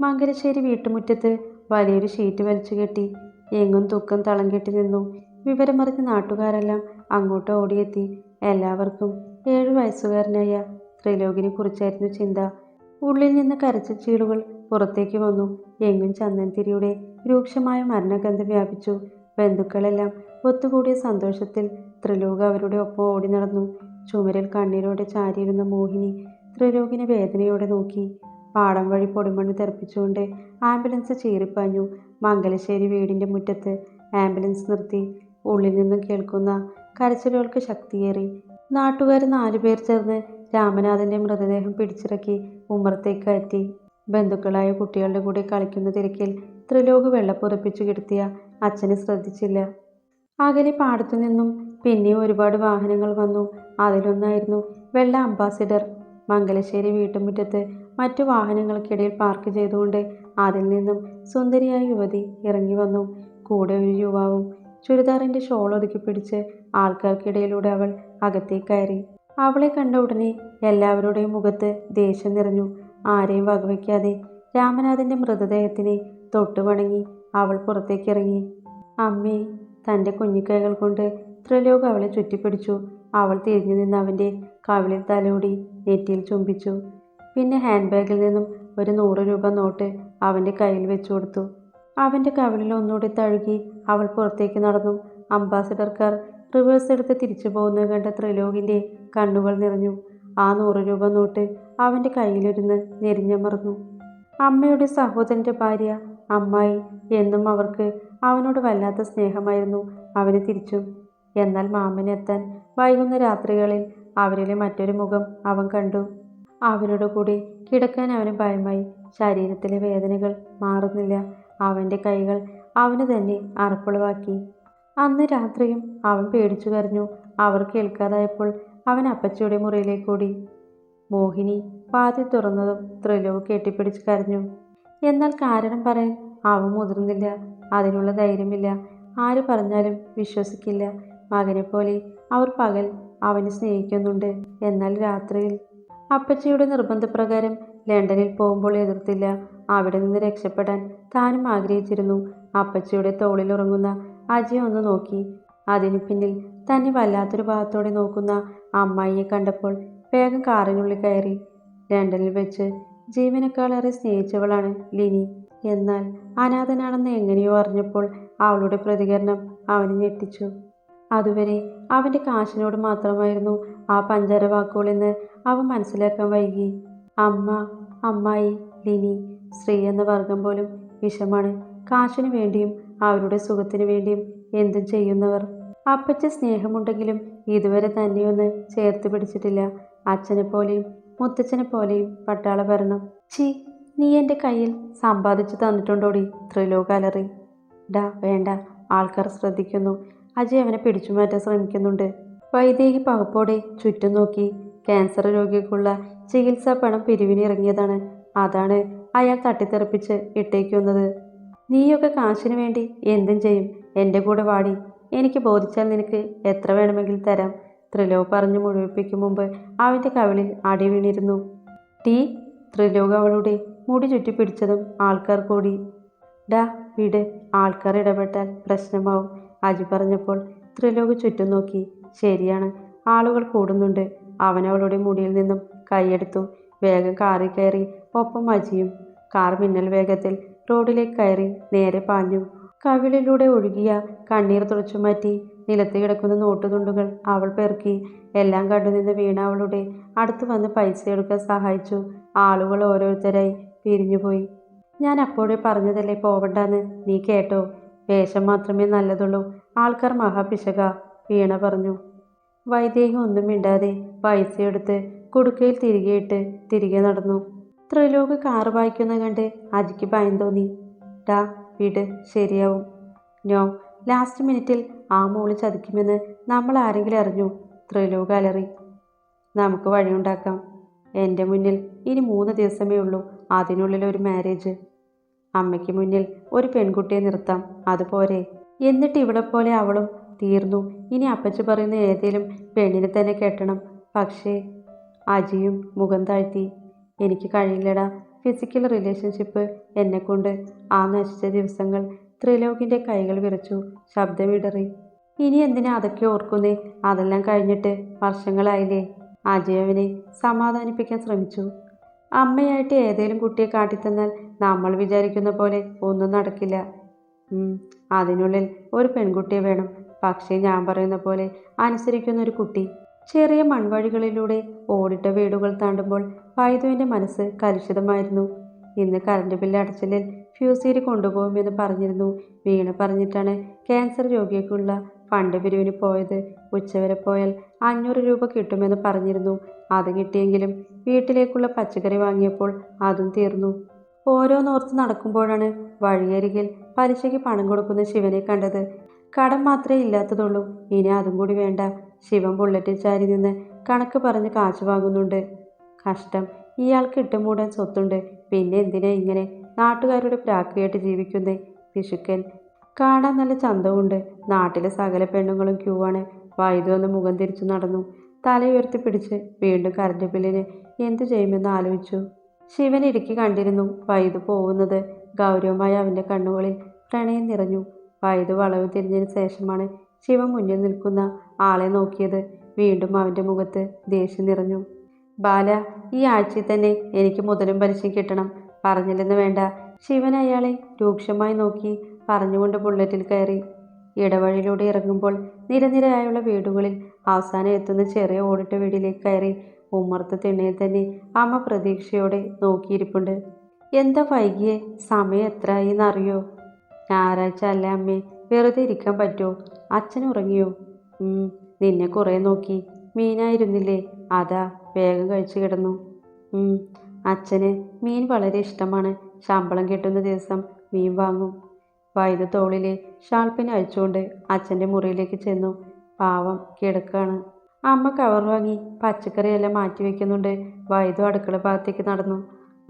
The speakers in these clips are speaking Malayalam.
മംഗലശ്ശേരി വീട്ടുമുറ്റത്ത് വലിയൊരു ഷീറ്റ് വലിച്ചു കെട്ടി എങ്ങും തുക്കം തളം കെട്ടി നിന്നു. വിവരമറിഞ്ഞ നാട്ടുകാരെല്ലാം അങ്ങോട്ട് ഓടിയെത്തി. എല്ലാവർക്കും ഏഴു വയസ്സുകാരനായ ത്രിലോകിനെ കുറിച്ചായിരുന്നു ചിന്ത. ഉള്ളിൽ നിന്ന് കരച്ച ചീളുകൾ പുറത്തേക്ക് വന്നു. എങ്ങും ചന്ദൻതിരിയുടെ രൂക്ഷമായ മരണഗന്ധം വ്യാപിച്ചു. ബന്ധുക്കളെല്ലാം ഒത്തുകൂടിയ സന്തോഷത്തിൽ ത്രിലോക അവരുടെ ഒപ്പം ഓടി നടന്നു. ചുമരിൽ കണ്ണീരോടെ ചാരിയിരുന്ന മോഹിനി ത്രിലോകിനെ വേദനയോടെ നോക്കി. പാടം വഴി പൊടിമണ്ണ് തെറിപ്പിച്ചുകൊണ്ട് ആംബുലൻസ് ചീറിപ്പാഞ്ഞു മംഗലശ്ശേരി വീടിന്റെ മുറ്റത്ത് ആംബുലൻസ് നിർത്തി. ഉള്ളിൽ നിന്നും കേൾക്കുന്ന കരച്ചിലുകൾക്ക് ശക്തിയേറി. നാട്ടുകാർ നാലുപേർ ചേർന്ന് രാമനാഥന്റെ മൃതദേഹം പിടിച്ചിറക്കി ഉമ്മറത്തേക്ക് കയറ്റി. ബന്ധുക്കളായ കുട്ടികളുടെ കൂടെ കളിക്കുന്ന തിരക്കിൽ ത്രിലോക് വെള്ളപ്പുറപ്പിച്ചു കിടത്തിയ അച്ഛനെ ശ്രദ്ധിച്ചില്ല. അകലെ പാടത്തു നിന്നും പിന്നെയും ഒരുപാട് വാഹനങ്ങൾ വന്നു. അതിലൊന്നായിരുന്നു വെള്ള അംബാസിഡർ. മംഗലശ്ശേരി വീട്ടുമുറ്റത്ത് മറ്റു വാഹനങ്ങൾക്കിടയിൽ പാർക്ക് ചെയ്തുകൊണ്ട് അതിൽ നിന്നും സുന്ദരിയായ യുവതി ഇറങ്ങി വന്നു. കൂടെ ഒരു യുവാവും ചുരിദാറിന്റെ ഷോൾ ഒതുക്കി പിടിച്ച് ആൾക്കാർക്കിടയിലൂടെ അവൾ അകത്തേക്ക് കയറി. അവളെ കണ്ട ഉടനെ എല്ലാവരുടെയും മുഖത്ത് ദേഷ്യം നിറഞ്ഞു. ആരെയും വകവയ്ക്കാതെ രാമനാഥന്റെ മൃതദേഹത്തിനെ തൊട്ടു വണങ്ങി അവൾ പുറത്തേക്കിറങ്ങി അമ്മേ തന്റെ കുഞ്ഞിക്കൈകൾ കൊണ്ട് ത്രിലോക് അവളെ ചുറ്റിപ്പിടിച്ചു. അവൾ തിരിഞ്ഞു നിന്ന് അവന്റെ കവിളിൽ തലോടി നെറ്റിയിൽ ചുംബിച്ചു. പിന്നെ ഹാൻഡ് ബാഗിൽ നിന്നും ഒരു നൂറ് രൂപ നോട്ട് അവന്റെ കയ്യിൽ വെച്ചു കൊടുത്തു. അവന്റെ കവിളിൽ ഒന്നുകൂടി തഴുകി അവൾ പുറത്തേക്ക് നടന്നു. അംബാസിഡർക്കാർ റിവേഴ്സ് എടുത്ത് തിരിച്ചു പോകുന്നത് കണ്ട ത്രിലോകിന്റെ കണ്ണുകൾ നിറഞ്ഞു. ആ നൂറ് രൂപ നോട്ട് അവന്റെ കയ്യിലിരുന്ന് ഞെരിഞ്ഞമർന്നു. അമ്മയുടെ സഹോദരന്റെ ഭാര്യ അമ്മായി എന്നും അവർക്ക് അവനോട് വല്ലാത്ത സ്നേഹമായിരുന്നു. അവന് തിരിച്ചും. എന്നാൽ മാമനെത്താൻ വൈകുന്ന രാത്രികളിൽ അവരിലെ മറ്റൊരു മുഖം അവൻ കണ്ടു. അവരുടെ കൂടി കിടക്കാൻ അവന് ഭയമായി. ശരീരത്തിലെ വേദനകൾ മാറുന്നില്ല. അവന്റെ കൈകൾ അവന് തന്നെ അറപ്പുളവാക്കി. അന്ന് രാത്രിയും അവൻ പേടിച്ചു കരഞ്ഞു. അവർ കേൾക്കാതായപ്പോൾ അവൻ അപ്പച്ചിയുടെ കൂടി മോഹിനി പാതി തുറന്നതും ത്രിലോക് കെട്ടിപ്പിടിച്ച് കരഞ്ഞു. എന്നാൽ കാരണം പറയാൻ അവൻ മുതിർന്നില്ല. അതിനുള്ള ധൈര്യമില്ല. ആര് പറഞ്ഞാലും വിശ്വസിക്കില്ല. മകനെപ്പോലെ പോലെ അവർ പകൽ അവനെ സ്നേഹിക്കുന്നുണ്ട്. എന്നാൽ രാത്രിയിൽ അപ്പച്ചിയുടെ നിർബന്ധപ്രകാരം ലണ്ടനിൽ പോകുമ്പോൾ എതിർത്തില്ല. അവിടെ നിന്ന് രക്ഷപ്പെടാൻ താനും ആഗ്രഹിച്ചിരുന്നു. അപ്പച്ചിയുടെ തോളിൽ ഉറങ്ങുന്ന അജയ് ഒന്ന് നോക്കി. അതിനു പിന്നിൽ തന്നെ വല്ലാത്തൊരു ഭാഗത്തോടെ നോക്കുന്ന അമ്മായിയെ കണ്ടപ്പോൾ വേഗം കാറിനുള്ളിൽ കയറി. ലണ്ടനിൽ വെച്ച് ജീവനക്കാളേറെ സ്നേഹിച്ചവളാണ് ലിനി. എന്നാൽ അനാഥനാണെന്ന് എങ്ങനെയോ അറിഞ്ഞപ്പോൾ അവളുടെ പ്രതികരണം അവനെ ഞെട്ടിച്ചു. അതുവരെ അവന്റെ കാശിനോട് മാത്രമായിരുന്നു ആ പഞ്ചര വാക്കുകളിൽ നിന്ന് അവ മനസ്സിലാക്കാൻ വൈകി. അമ്മ അമ്മായി ലിനി സ്ത്രീ എന്ന വർഗം പോലും വിഷമാണ്. കാശിനു വേണ്ടിയും അവരുടെ സുഖത്തിനു വേണ്ടിയും എന്തും ചെയ്യുന്നവർ. അപ്പച്ച സ്നേഹമുണ്ടെങ്കിലും ഇതുവരെ തന്നെയൊന്ന് ചേർത്ത് പിടിച്ചിട്ടില്ല. അച്ഛനെ പോലെയും മുത്തച്ഛനെ പോലെയും പട്ടാള ഭരണം. ചി നീ എന്റെ കയ്യിൽ സമ്പാദിച്ചു തന്നിട്ടുണ്ടോടി ത്രിലോക അലറി. ഡാ വേണ്ട. ആൾക്കാർ ശ്രദ്ധിക്കുന്നു. അജയ് അവനെ പിടിച്ചു മാറ്റാൻ ശ്രമിക്കുന്നുണ്ട്. വൈദേഹി പകപ്പോടെ ചുറ്റും നോക്കി ക്യാൻസർ രോഗിക്കുള്ള ചികിത്സാ പണം പിരിവിനിറങ്ങിയതാണ്. അതാണ് അയാൾ തട്ടിത്തെറിപ്പിച്ച് ഇട്ടേക്കുന്നത് നീയൊക്കെ കാശിനു വേണ്ടി എന്തും ചെയ്യും. എന്റെ കൂടെ വാടി. എനിക്ക് ബോധിച്ചാൽ നിനക്ക് എത്ര വേണമെങ്കിലും തരാം. ത്രിലോക് പറഞ്ഞു മുഴുവിപ്പിക്കും മുമ്പ് അവന്റെ കവിളിൽ അടി വീണിരുന്നു. ടീ ത്രിലോക് അവളുടെ മുടി ചുറ്റി പിടിച്ചതും ആൾക്കാർ കൂടി. ഡാ വിട്. ആൾക്കാർ ഇടപെട്ടാൽ പ്രശ്നമാവും. അജി പറഞ്ഞപ്പോൾ ത്രിലോക് ചുറ്റും നോക്കി. ശരിയാണ്. ആളുകൾ കൂടുന്നുണ്ട്. അവൻ അവളുടെ മുടിയിൽ നിന്നും കൈയെടുത്തു വേഗം കാറിൽ കയറി ഒപ്പം അജിയും കാർ മിന്നൽ വേഗത്തിൽ റോഡിലേക്ക് കയറി നേരെ പാഞ്ഞു. കവിളിലൂടെ ഒഴുകിയ കണ്ണീർ തുടച്ചു മാറ്റി നിലത്ത് കിടക്കുന്ന നോട്ടുതുണ്ടുകൾ അവൾ പെറുക്കി എല്ലാം കണ്ടുനിന്ന് വീണ അവളുടെ അടുത്ത് വന്ന് പൈസ എടുക്കാൻ സഹായിച്ചു. ആളുകൾ ഓരോരുത്തരായി പിരിഞ്ഞുപോയി ഞാൻ അപ്പോഴേ പറഞ്ഞതല്ലേ പോവണ്ടെന്ന്? നീ കേട്ടോ. വേഷം മാത്രമേ നല്ലതുള്ളൂ. ആൾക്കാർ മഹാപിശക വീണ പറഞ്ഞു. വൈദേഹി ഒന്നും മിണ്ടാതെ പൈസയെടുത്ത് കുടുക്കയിൽ തിരികെ ഇട്ട് തിരികെ നടന്നു. ത്രിലോക് കാറ് വായിക്കുന്ന കണ്ട് അജിക്ക് ഭയം തോന്നി. ഡാ വിട് ശരിയാവും. നോ ലാസ്റ്റ് മിനിറ്റിൽ ആ മോൾ ചതിക്കുമെന്ന് നമ്മൾ ആരെങ്കിലും അറിഞ്ഞു? ത്രിലോക് അലറി. നമുക്ക് വഴിയുണ്ടാക്കാം എന്റെ മുന്നിൽ ഇനി മൂന്ന് ദിവസമേ ഉള്ളൂ. അതിനുള്ളിൽ ഒരു മാരേജ്. അമ്മയ്ക്ക് മുന്നിൽ ഒരു പെൺകുട്ടിയെ നിർത്താം. അതുപോരെ എന്നിട്ട് ഇവിടെ പോലെ അവളും തീർന്നു. ഇനി അപ്പച്ചു പറയുന്ന ഏതേലും പെണ്ണിനെ തന്നെ കെട്ടണം. പക്ഷേ അജിയും മുഖം താഴ്ത്തി എനിക്ക് കഴിയില്ലടാ. ഫിസിക്കൽ റിലേഷൻഷിപ്പ് എന്നെക്കൊണ്ട് ആ നശിച്ച ദിവസങ്ങൾ ത്രിലോകിന്റെ കൈകൾ വിറച്ചു ശബ്ദമിടറി ഇനി എന്തിനാ അതൊക്കെ ഓർക്കുന്നേ? അതെല്ലാം കഴിഞ്ഞിട്ട് വർഷങ്ങളായില്ലേ. അജയവിനെ സമാധാനിപ്പിക്കാൻ ശ്രമിച്ചു. അമ്മയായിട്ട് ഏതേലും കുട്ടിയെ കാട്ടിത്തന്നാൽ നമ്മൾ വിചാരിക്കുന്ന പോലെ ഒന്നും നടക്കില്ല. അതിനുള്ളിൽ ഒരു പെൺകുട്ടിയെ വേണം. പക്ഷേ ഞാൻ പറയുന്ന പോലെ അനുസരിക്കുന്ന ഒരു കുട്ടി ചെറിയ മൺവഴികളിലൂടെ ഓടിട്ട വീടുകൾ താണ്ടുമ്പോൾ വൈദുവിന്റെ മനസ്സ് കലുഷിതമായിരുന്നു. ഇന്ന് കറണ്ട് ബില്ല് അടച്ചില്ലിൽ ഫ്യൂസീരി കൊണ്ടുപോകുമെന്ന് പറഞ്ഞിരുന്നു. വീണ പറഞ്ഞിട്ടാണ് ക്യാൻസർ രോഗിക്കുള്ള ഫണ്ട് പിരിവിന് പോയത്. ഉച്ചവരെ പോയാൽ അഞ്ഞൂറ് രൂപ കിട്ടുമെന്ന് പറഞ്ഞിരുന്നു. അത് കിട്ടിയെങ്കിലും വീട്ടിലേക്കുള്ള പച്ചക്കറി വാങ്ങിയപ്പോൾ അതും തീർന്നു. ഓരോന്നോർത്ത് നടക്കുമ്പോഴാണ് വഴിയരികിൽ പലിശയ്ക്ക് പണം കൊടുക്കുന്ന ശിവനെ കണ്ടത്. കടം മാത്രമേ ഇല്ലാത്തതുള്ളൂ. ഇനി അതും കൂടി വേണ്ട. ശിവൻ ബുള്ളറ്റിൽ ചാരി നിന്ന് കണക്ക് പറഞ്ഞ് കാശ് വാങ്ങുന്നുണ്ട്. കഷ്ടം. ഇയാൾക്ക് ഇട്ടുമൂടാൻ സ്വത്തുണ്ട്. പിന്നെ എന്തിനാ ഇങ്ങനെ നാട്ടുകാരുടെ പ്രാക്രിയായിട്ട് ജീവിക്കുന്നേ? പിശുക്കൻ കാണാൻ നല്ല ചന്തവുമുണ്ട്. നാട്ടിലെ സകല പെണ്ണുങ്ങളും ക്യൂ ആണ് വൈദ്യു ഒന്ന് മുഖം തിരിച്ചു നടന്നു. തലയുയർത്തി പിടിച്ച് വീണ്ടും കറണ്ട് ബില്ലിന് എന്തു ചെയ്യുമെന്ന് ആലോചിച്ചു. ശിവൻ ഇടുക്കി കണ്ടിരുന്നു വൈദ്യു പോകുന്നത് ഗൗരവമായ അവന്റെ കണ്ണുകളിൽ പ്രണയം നിറഞ്ഞു. വൈദ്യു വളവ് തിരിഞ്ഞതിന് ശേഷമാണ് ശിവൻ മുന്നിൽ നിൽക്കുന്ന ആളെ നോക്കിയത്. വീണ്ടും അവന്റെ മുഖത്ത് ദേഷ്യം നിറഞ്ഞു. ബാല ഈ ആഴ്ചയിൽ തന്നെ എനിക്ക് മുതലും പലിശയും കിട്ടണം. പറഞ്ഞില്ലെന്ന് വേണ്ട. ശിവൻ അയാളെ രൂക്ഷമായി നോക്കി പറഞ്ഞുകൊണ്ട് ബുള്ളറ്റിൽ കയറി. ഇടവഴിയിലൂടെ ഇറങ്ങുമ്പോൾ നിരനിരയായുള്ള വീടുകളിൽ അവസാനം എത്തുന്ന ചെറിയ ഓടിട്ട വീടിലേക്ക് കയറി ഉമ്മർത്ത് തിണ്ണയിൽ തന്നെ അമ്മ പ്രതീക്ഷയോടെ നോക്കിയിരിപ്പുണ്ട്. എന്താ വൈകിയേ? സമയം എത്രയായി എന്നറിയോ? ഞായറാഴ്ച അല്ല അമ്മേ? വെറുതെ ഇരിക്കാൻ പറ്റുമോ? അച്ഛൻ ഉറങ്ങിയോ? നിന്നെ കുറേ നോക്കി. മീനായിരുന്നില്ലേ? അതാ വേഗം കഴിച്ചു കിടന്നു. അച്ഛന് മീൻ വളരെ ഇഷ്ടമാണ്. ശമ്പളം കിട്ടുന്ന ദിവസം മീൻ വാങ്ങും. വൈദ്യ തോളിലെ ഷാൾപ്പിന് അഴിച്ചുകൊണ്ട് അച്ഛന്റെ മുറിയിലേക്ക് ചെന്നു. പാവം കിടക്കാണ്. അമ്മ കവർ വാങ്ങി പച്ചക്കറിയെല്ലാം മാറ്റി വെക്കുന്നുണ്ട്. വൈദ്യു അടുക്കള ഭാഗത്തേക്ക് നടന്നു.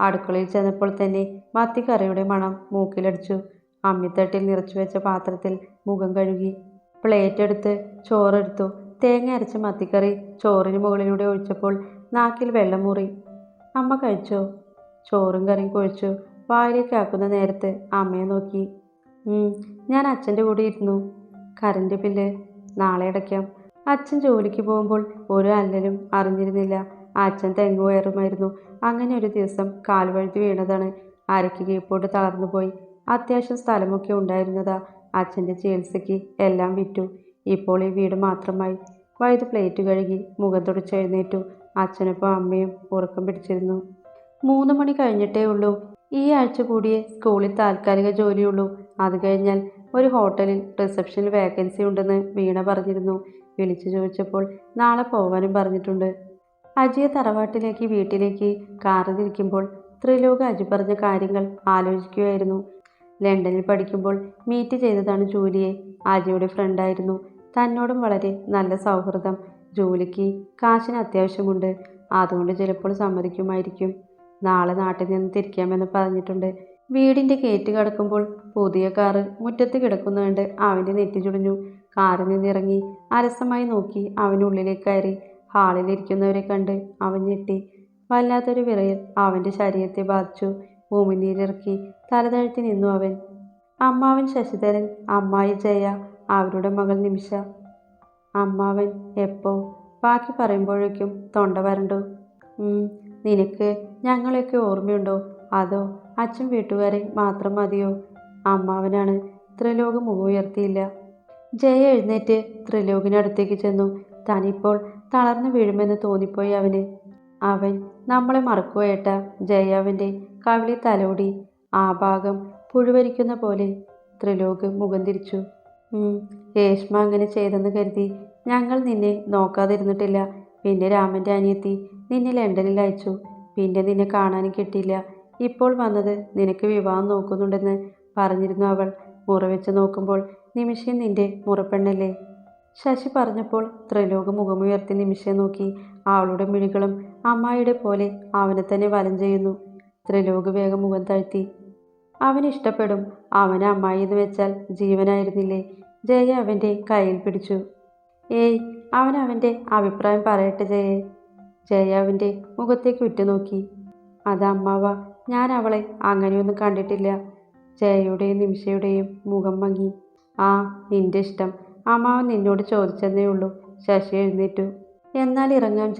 അടുക്കളയിൽ ചെന്നപ്പോൾ തന്നെ മത്തിക്കറിയുടെ മണം മൂക്കിലടിച്ചു. അമ്മിത്തട്ടിൽ നിറച്ചു വെച്ച പാത്രത്തിൽ മുഖം കഴുകി പ്ലേറ്റ് എടുത്ത് ചോറെടുത്തു. തേങ്ങ അരച്ച മത്തിക്കറി ചോറിന് മുകളിലൂടെ ഒഴിച്ചപ്പോൾ നാക്കിൽ വെള്ളം മുറി. അമ്മ കഴിച്ചോ? ചോറും കറിയും കുഴിച്ചു. വായിലേക്ക് ആക്കുന്ന നേരത്ത് അമ്മയെ നോക്കി. ഞാൻ അച്ഛന്റെ കൂടെ ഇരുന്നു. കറണ്ട് ബില്ല് നാളെ അടയ്ക്കാം. അച്ഛൻ ജോലിക്ക് പോകുമ്പോൾ ഒരു അല്ലലും അറിഞ്ഞിരുന്നില്ല. അച്ഛൻ തെങ്ങ് കയറുമായിരുന്നു അങ്ങനെ ഒരു ദിവസം കാൽവഴുതി വീണതാണ്. അരയ്ക്ക് കീപ്പോട്ട് തളർന്നു പോയി. അത്യാവശ്യം സ്ഥലമൊക്കെ ഉണ്ടായിരുന്നതാ. അച്ഛന്റെ ചികിത്സയ്ക്ക് എല്ലാം വിറ്റു. ഇപ്പോൾ ഈ വീട് മാത്രമായി. വൈദ്യു പ്ലേറ്റ് കഴുകി മുഖം തുടച്ചെഴുന്നേറ്റു അച്ഛനൊപ്പം അമ്മയും ഉറക്കം പിടിച്ചിരുന്നു. മൂന്ന് മണി കഴിഞ്ഞിട്ടേ ഉള്ളൂ. ഈ ആഴ്ച കൂടിയേ സ്കൂളിൽ താൽക്കാലിക ജോലിയുള്ളൂ. അത് കഴിഞ്ഞാൽ ഒരു ഹോട്ടലിൽ റിസപ്ഷനിൽ വേക്കൻസി ഉണ്ടെന്ന് വീണ പറഞ്ഞിരുന്നു. വിളിച്ചു ചോദിച്ചപ്പോൾ നാളെ പോവാനും പറഞ്ഞിട്ടുണ്ട്. അജിയെ തറവാട്ടിലേക്ക് വീട്ടിലേക്ക് കാറിൽ തിരിക്കുമ്പോൾ ത്രിലോക അജി പറഞ്ഞ കാര്യങ്ങൾ ആലോചിക്കുകയായിരുന്നു. ലണ്ടനിൽ പഠിക്കുമ്പോൾ മീറ്റ് ചെയ്തതാണ് ജൂലിയെ. ആര്യയുടെ ഫ്രണ്ടായിരുന്നു തന്നോടും വളരെ നല്ല സൗഹൃദം. ജോലിക്ക് കാശിന് അത്യാവശ്യമുണ്ട്. അതുകൊണ്ട് ചിലപ്പോൾ സമ്മതിക്കുമായിരിക്കും. നാളെ നാട്ടിൽ നിന്ന് തിരിക്കാമെന്ന് പറഞ്ഞിട്ടുണ്ട്. വീടിന്റെ ഗേറ്റ് കടക്കുമ്പോൾ പുതിയ കാറ് മുറ്റത്ത് കിടക്കുന്നുണ്ട്. അവന്റെ നെറ്റി ചുളിഞ്ഞു. കാറിൽ നിന്നിറങ്ങി അലസമായി നോക്കി അവനുള്ളിലേക്ക് കയറി. ഹാളിലിരിക്കുന്നവരെ കണ്ട് അവൻ ഞെട്ടി. വല്ലാത്തൊരു വിറയൽ അവന്റെ ശരീരത്തെ ബാധിച്ചു. ഭൂമിനീരിറക്കി തലതാഴ്ത്തി നിന്നു അവൻ. അമ്മാവൻ ശശിധരൻ അമ്മായി ജയ അവരുടെ മകൾ നിമിഷ. അമ്മാവൻ എപ്പോ? ബാക്കി പറയുമ്പോഴേക്കും തൊണ്ട വരണ്ടു. "ഉം, നിനക്ക് ഞങ്ങളെയൊക്കെ ഓർമ്മയുണ്ടോ? അതോ അച്ഛൻ വീട്ടുകാരെ മാത്രം മതിയോ? അമ്മാവനാണ് ത്രിലോക് മുഖമുയർത്തിയില്ല. ജയ എഴുന്നേറ്റ് ത്രിലോകിനടുത്തേക്ക് ചെന്നു. തനിപ്പോൾ തളർന്നു വീഴുമെന്ന് തോന്നിപ്പോയി അവന്. അവൻ നമ്മളെ മറക്കുവോ ഏട്ടാ? ജയ അവന്റെ കവിളി തലോടി ആ ഭാഗം പുഴുവരിക്കുന്ന പോലെ ത്രിലോക് മുഖം തിരിച്ചു. "ഉം, രേഷ്മ അങ്ങനെ ചെയ്തെന്ന് കരുതി ഞങ്ങൾ നിന്നെ നോക്കാതിരുന്നിട്ടില്ല. പിന്നെ രാമന്റെ അനിയത്തി നിന്നെ ലണ്ടനിൽ അയച്ചു. പിന്നെ നിന്നെ കാണാനും കിട്ടിയില്ല. ഇപ്പോൾ വന്നത് നിനക്ക് വിവാഹം നോക്കുന്നുണ്ടെന്ന് പറഞ്ഞിരുന്നു അവൾ. മുറവെച്ച് നോക്കുമ്പോൾ നിമിഷം നിന്റെ മുറപ്പെണ്ണല്ലേ? ശശി പറഞ്ഞപ്പോൾ ത്രിലോക മുഖമുയർത്തി നിമിഷം നോക്കി. അവളുടെ മിഴികളും അമ്മായിയുടെ പോലെ അവനെ തന്നെ വലം ചെയ്യുന്നു. ത്രിലോക വേഗം മുഖം താഴ്ത്തി. അവൻ ഇഷ്ടപ്പെടും. അവന് അമ്മായി എന്ന് വെച്ചാൽ ജീവനായിരുന്നില്ലേ? ജയ അവന്റെ കയ്യിൽ പിടിച്ചു. ഏയ് അവൻ അവന്റെ അഭിപ്രായം പറയട്ടെ ജയെ. ജയ അവന്റെ മുഖത്തേക്ക് ഉറ്റുനോക്കി. അത് അമ്മാവ ഞാൻ അവളെ അങ്ങനെയൊന്നും കണ്ടിട്ടില്ല. ജയയുടെയും നിമിഷയുടെയും മുഖം മങ്ങി. ആ നിന്റെ ഇഷ്ടം. അമ്മാവൻ നിന്നോട് ചോദിച്ചെന്നേ ഉള്ളൂ. ശശി എഴുന്നേറ്റു. എന്നാൽ ഇറങ്ങാം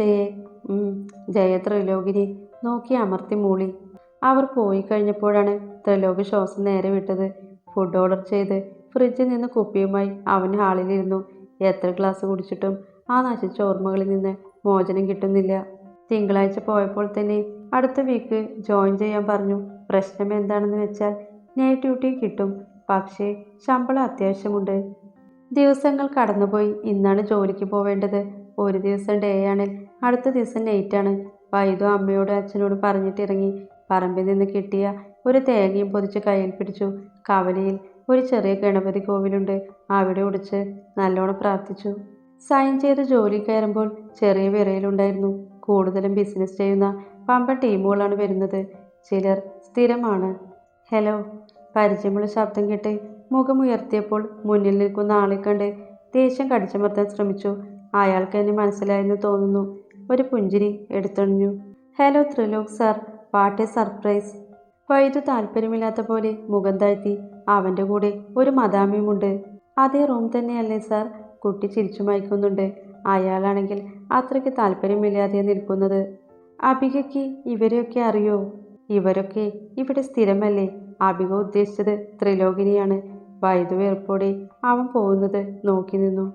ഉം. ജയ ത്രിലോകിനെ നോക്കി അമർത്തി മൂളി. അവർ പോയി കഴിഞ്ഞപ്പോഴാണ് ത്രിലോക് ശ്വാസം നേരെ വിട്ടത്. ഫുഡ് ഓർഡർ ചെയ്ത് ഫ്രിഡ്ജിൽ നിന്ന് കുപ്പിയുമായി അവൻ ഹാളിലിരുന്നു. എത്ര ഗ്ലാസ് കുടിച്ചിട്ടും ആ നശിച്ച ഓർമ്മകളിൽ നിന്ന് മോചനം കിട്ടുന്നില്ല. തിങ്കളാഴ്ച പോയപ്പോൾ തന്നെ അടുത്ത വീക്ക് ജോയിൻ ചെയ്യാൻ പറഞ്ഞു. പ്രശ്നം എന്താണെന്ന് വെച്ചാൽ നൈറ്റ് ഡ്യൂട്ടി കിട്ടും. പക്ഷേ ശമ്പളം അത്യാവശ്യമുണ്ട്. ദിവസങ്ങൾ കടന്നുപോയി. ഇന്നാണ് ജോലിക്ക് പോവേണ്ടത്. ഒരു ദിവസം ഡേ ആണ്. അടുത്ത ദിവസം നൈറ്റ് നൈറ്റാണ് വൈദു അമ്മയോട് അച്ഛനോട് പറഞ്ഞിട്ടിറങ്ങി. പറമ്പിൽ നിന്ന് കിട്ടിയ ഒരു തേങ്ങയും പൊതിച്ച് കയ്യിൽ പിടിച്ചു. കവലയിൽ ഒരു ചെറിയ ഗണപതി കോവിലുണ്ട് അവിടെ ഒടിച്ച് നല്ലോണം പ്രാർത്ഥിച്ചു. സൈൻ ചെയ്ത് ജോലി കയറുമ്പോൾ ചെറിയ വിറയിലുണ്ടായിരുന്നു. കൂടുതലും ബിസിനസ് ചെയ്യുന്ന പമ്പ ടീമുകളാണ് വരുന്നത്. ചിലർ സ്ഥിരമാണ്. ഹലോ പരിചയമുള്ള ശബ്ദം കേട്ട് മുഖമുയർത്തിയപ്പോൾ മുന്നിൽ നിൽക്കുന്ന ആളെ കണ്ട് ദേഷ്യം കടിച്ചമർത്താൻ ശ്രമിച്ചു. അയാൾക്ക് എന്നെ മനസ്സിലായെന്ന് തോന്നുന്നു. ഒരു പുഞ്ചിരി എടുത്തൊഴിഞ്ഞു hello Trilok sir what a surprise വൈദ്യു താല്പര്യമില്ലാത്ത പോലെ മുഖം താഴ്ത്തി അവന്റെ കൂടെ ഒരു മദാമിയുമുണ്ട്. അതേ റൂം തന്നെയല്ലേ സാർ കുട്ടി ചിരിച്ചു മയക്കുന്നുണ്ട്. അയാളാണെങ്കിൽ അത്രയ്ക്ക് താല്പര്യമില്ലാതെ നിൽക്കുന്നത്. അബികയ്ക്ക് ഇവരെയൊക്കെ അറിയോ? ഇവരൊക്കെ ഇവിടെ സ്ഥിരമല്ലേ? അബിക ഉദ്ദേശിച്ചത് ത്രിലോകിനിയാണ്. വൈദ്യു വെറുപ്പോടെ അവൻ പോകുന്നത് നോക്കി നിന്നു.